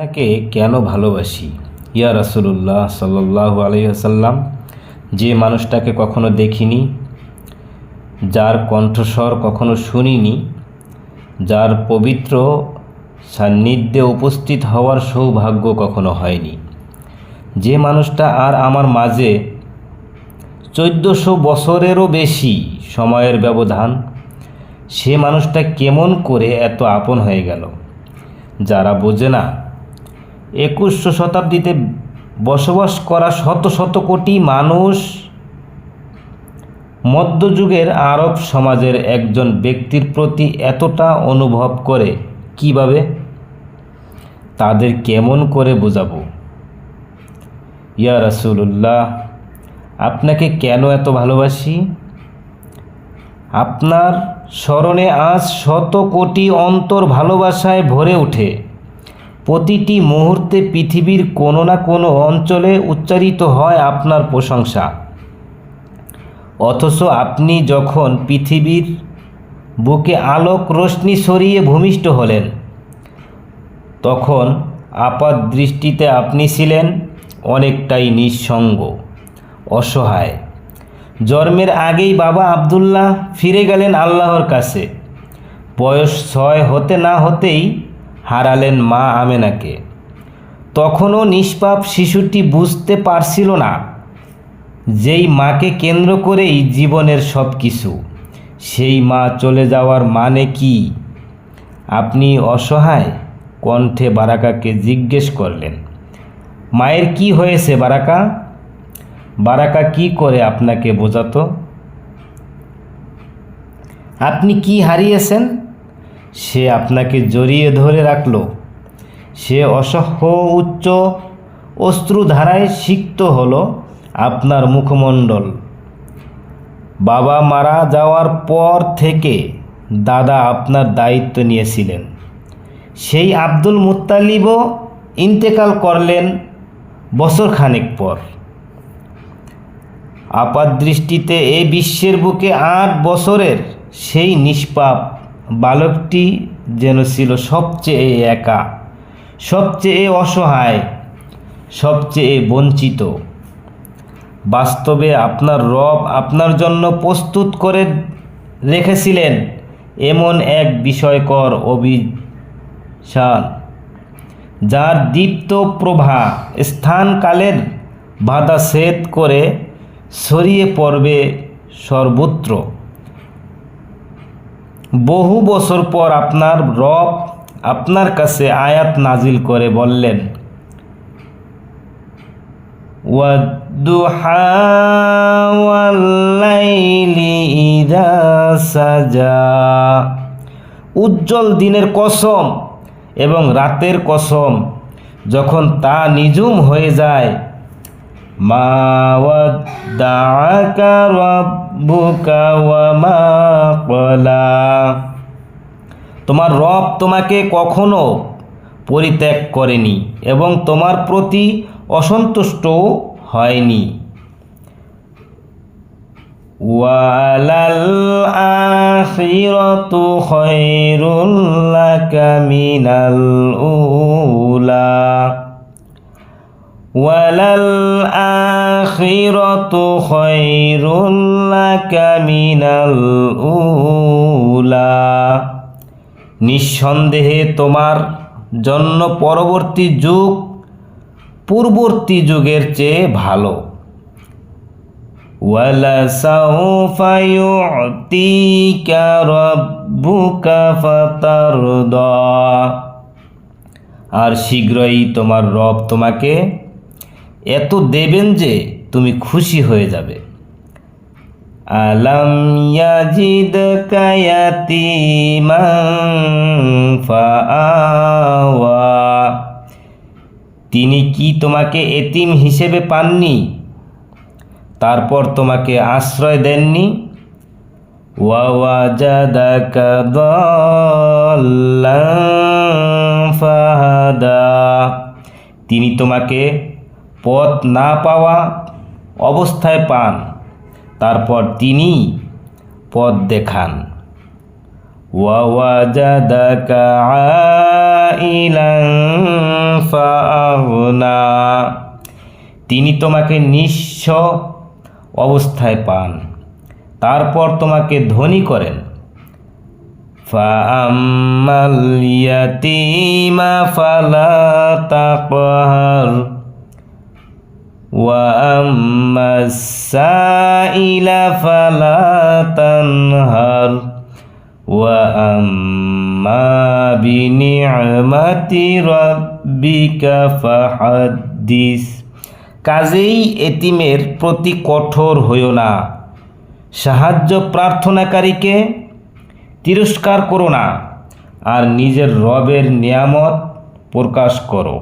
তাকে কেন ভালোবাসি? ইয়া রাসুলুল্লাহ সাল্লাহ আলহিহাসাল্লাম যে মানুষটাকে কখনো দেখিনি, যার কণ্ঠস্বর কখনো শুনিনি, যার পবিত্র সান্নিধ্যে উপস্থিত হওয়ার সৌভাগ্য কখনো হয়নি। যে মানুষটা আর আমার মাঝে চোদ্দোশো বছরেরও বেশি সময়ের ব্যবধান, সে মানুষটা কেমন করে এত আপন হয়ে গেল, যারা বোঝে না একুশশো শতাব্দীতে বসবাস করা শত শত কোটি মানুষ মধ্যযুগের আরব সমাজের একজন ব্যক্তির প্রতি এতটা অনুভব করে কীভাবে? তাদের কেমন করে বোঝাবো? ইয়া রাসুল্লাহ আপনাকে কেন এত ভালোবাসি? আপনার স্মরণে আজ শত কোটি অন্তর ভালোবাসায় ভরে ওঠে প্রতিটি মুহূর্তে পৃথিবীর কোনো না কোনো অঞ্চলে উচ্চারিত হয় আপনার প্রশংসা। অথচ আপনি যখন পৃথিবীর বুকে আলোক রশ্মি সরিয়ে ভূমিষ্ঠ হলেন, তখন আপাত দৃষ্টিতে আপনি ছিলেন অনেকটাই নিঃসঙ্গ, অসহায়। জন্মের আগেই বাবা আবদুল্লাহ ফিরে গেলেন আল্লাহর কাছে। বয়স ছয় হতে না হতেই হারালেন মা আমেনাকে। তখনও নিষ্পাপ শিশুটি বুঝতে পারছিল না যেই মাকে কেন্দ্র করেই জীবনের সব কিছু সেই মা চলে যাওয়ার মানে কি? আপনি অসহায়? কণ্ঠে বারাকাকে জিজ্ঞেস করলেন। মায়ের কি হয়েছে বারাকা? বারাকা কি করে আপনাকে বোঝাতো? আপনি কি হারিয়েছেন? সে আপনাকে জড়িয়ে ধরে রাখল। সে অসহ্য উচ্চ অশ্রুধারায় সিক্ত হল আপনার মুখমণ্ডল। বাবা মারা যাওয়ার পর থেকে দাদা আপনার দায়িত্ব নিয়েছিলেন। সেই আব্দুল মুত্তালিবও ইন্তেকাল করলেন বছর খানেক পর। আপাত দৃষ্টিতে এই বিশ্বের বুকে আট বছরের সেই নিষ্পাপ বালকটি যেন ছিল সবচেয়ে একা, সবচেয়ে অসহায়, সবচেয়ে বঞ্চিত। বাস্তবে আপনার রব আপনার জন্য প্রস্তুত করে রেখেছিলেন এমন এক বিষয়কর অভিশান যার দীপ্ত প্রভা স্থানকালের বাধা সেদ করে ছড়িয়ে পড়বে সর্বত্র। বহু বছর পর আপনার রব আপনার কাছে আয়াত নাজিল করে বললেন উজ্জ্বল দিনের কসম এবং রাতের কসম যখন তা নিজুম হয়ে যায় মা তোমার রব তোমাকে কখনো পরিত্যাগ করেনি এবং তোমার প্রতি অসন্তুষ্টও হয়নি। ওয়ালাল আখিরাতু উলা। ওয়ালাল আখিরাতু খায়রুল লাকা মিনাল উলা নিঃসন্দেহে তোমার জন্য পরবর্তী যুগ পূর্ববর্তী যুগের চেয়ে ভালো وَلَسَوْفَ يُعْطِيكَ رَبُّكَ فَتَرْضَى আর শীঘ্রই তোমার রব তোমাকে এত দেবেন যে তুমি খুশি হয়ে যাবে। আলাম ইয়াজিদকা ইয়াতীমান ফাআওয়া। তিনি কি তোমাকে এতিম হিসেবে পাননি? তারপর তোমাকে আশ্রয় দেননি? দাল্লান ফাহাদা। তিনি তোমাকে পথ না পাওয়া অবস্থায় পান তারপর তিনি পথ দেখান ওয়াওয়াজাদাকা سائلا فأغنى তিনি তোমাকে নিঃস্ব অবস্থায় পান তারপর তোমাকে ধনী করেন فأما اليتيم فلا تقهر وأما السائل فلا تنهر وأما بنعمة ربك فحدث কাজেই এতিমের প্রতি কঠোর হইও না সাহায্য প্রার্থনাকারীকে তিরস্কার করো না আর নিজের রবের নিয়ামত প্রকাশ করো